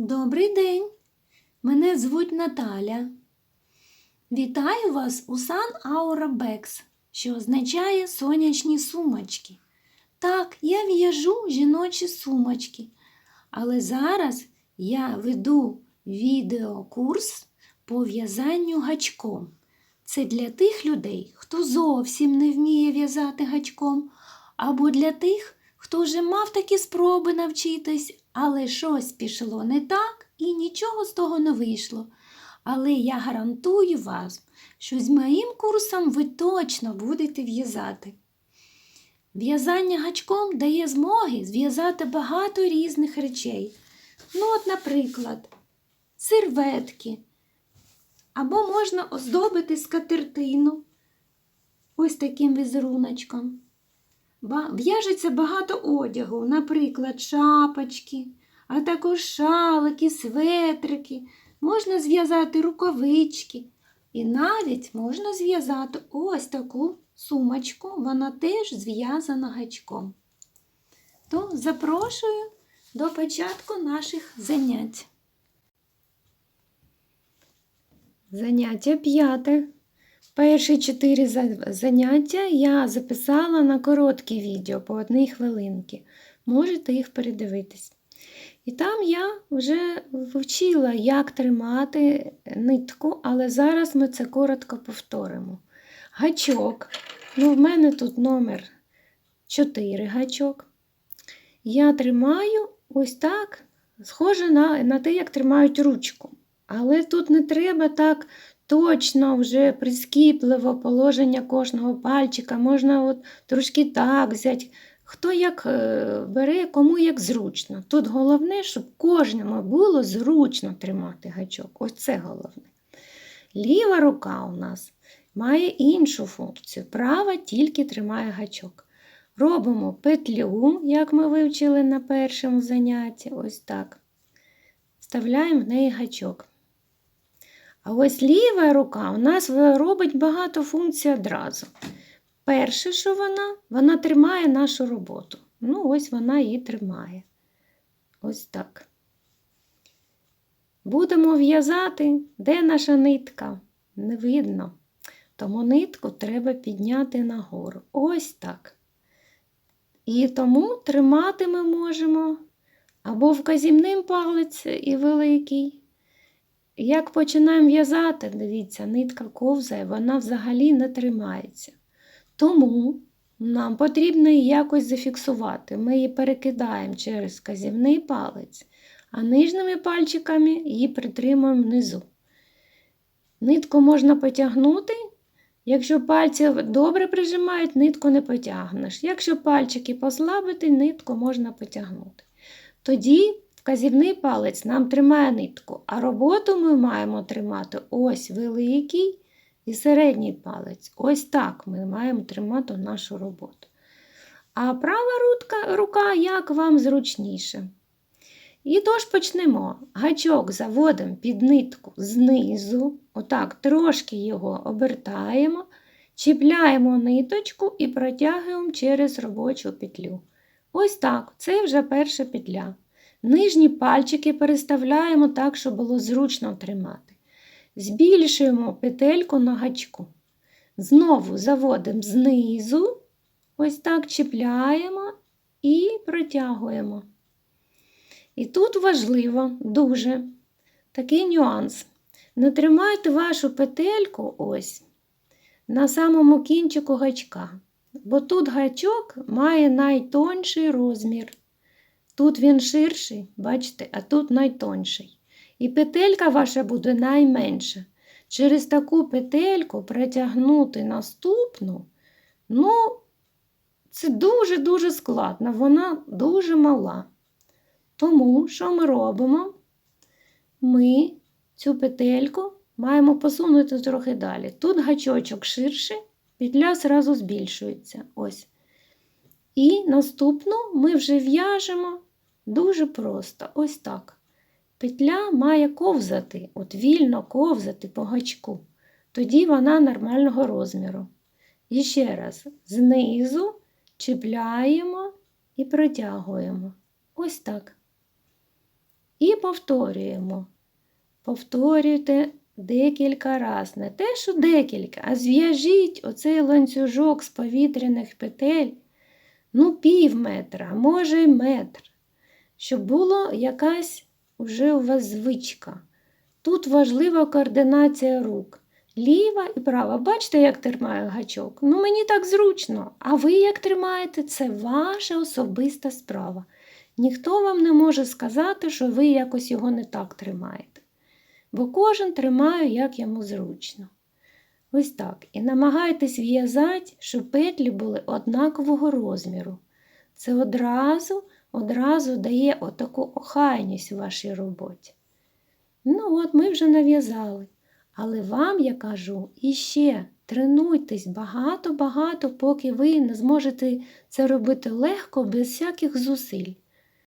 Добрий день! Мене звуть Наталя. Вітаю вас у Aura Bags, що означає сонячні сумочки. Так, я в'яжу жіночі сумочки, але зараз я веду відеокурс по в'язанню гачком. Це для тих людей, хто зовсім не вміє в'язати гачком, або для тих, хто вже мав такі спроби навчитись, але щось пішло не так і нічого з того не вийшло. Але я гарантую вас, що з моїм курсом ви точно будете в'язати. В'язання гачком дає змоги зв'язати багато різних речей. Ну, от, наприклад, серветки. Або можна оздобити скатертину ось таким візеруночком. В'яжеться багато одягу, наприклад, шапочки, а також шалики, светрики. Можна зв'язати рукавички. І навіть можна зв'язати ось таку сумочку, вона теж зв'язана гачком. То запрошую до початку наших занять. Заняття п'яте. Перші чотири заняття я записала на короткі відео по одній хвилинці. Можете їх передивитись. І там я вже вчила, як тримати нитку, але зараз ми це коротко повторимо. Гачок. Ну, в мене тут номер 4 гачок. Я тримаю ось так, схоже на, на те, як тримають ручку. Але тут не треба так точно вже прискіпливо положення кожного пальчика. Можна от трошки так взяти. Хто як е, бере, кому як зручно. Тут головне, щоб кожному було зручно тримати гачок. Ось це головне. Ліва рука у нас має іншу функцію. Права тільки тримає гачок. Робимо петлю, як ми вивчили на першому занятті. Ось так. Вставляємо в неї гачок. А ось ліва рука у нас робить багато функцій одразу. Перше, що вона, вона тримає нашу роботу. Ну, ось вона її тримає. Ось так. Будемо в'язати, де наша нитка? Не видно. Тому нитку треба підняти нагору. Ось так. І тому тримати ми можемо або вказівним палець і великий. Як починаємо в'язати, дивіться, нитка ковзає, вона взагалі не тримається. Тому нам потрібно її якось зафіксувати. Ми її перекидаємо через вказівний палець, а нижніми пальчиками її притримуємо внизу. Нитку можна потягнути. Якщо пальці добре прижимають, нитку не потягнеш. Якщо пальчики послабити, нитку можна потягнути. Тоді вказівний палець нам тримає нитку, а роботу ми маємо тримати ось великий і середній палець. Ось так ми маємо тримати нашу роботу. А права рука, як вам зручніше. І тож почнемо. Гачок заводимо під нитку знизу, отак трошки його обертаємо, чіпляємо ниточку і протягуємо через робочу петлю. Ось так, це вже перша петля. Нижні пальчики переставляємо так, щоб було зручно тримати. Збільшуємо петельку на гачку. Знову заводимо знизу, ось так чіпляємо і протягуємо. І тут важливо дуже такий нюанс. Не тримайте вашу петельку ось на самому кінчику гачка, бо тут гачок має найтонший розмір. Тут він ширший, бачите, а тут найтонший. І петелька ваша буде найменша. Через таку петельку протягнути наступну, ну, це дуже-дуже складно, вона дуже мала. Тому, що ми робимо? Ми цю петельку маємо посунути трохи далі. Тут гачочок ширший, петля зразу збільшується. Ось. І наступну ми вже в'яжемо дуже просто, ось так. Петля має ковзати, от вільно ковзати по гачку. Тоді вона нормального розміру. І ще раз, знизу чіпляємо і протягуємо. Ось так. І повторюємо. Повторюйте декілька разів. Не те, що декілька, а зв'яжіть оцей ланцюжок з повітряних петель, ну, пів метра, може й метр, щоб була якась уже у вас звичка. Тут важлива координація рук. Ліва і права. Бачите, як тримаю гачок? Ну, мені так зручно. А ви як тримаєте, це ваша особиста справа. Ніхто вам не може сказати, що ви якось його не так тримаєте. Бо кожен тримає, як йому зручно. Ось так. І намагайтесь в'язати, щоб петлі були однакового розміру. Це одразу, одразу дає отаку охайність у вашій роботі. Ну от ми вже нав'язали. Але вам я кажу іще тренуйтесь багато-багато, поки ви не зможете це робити легко, без всяких зусиль.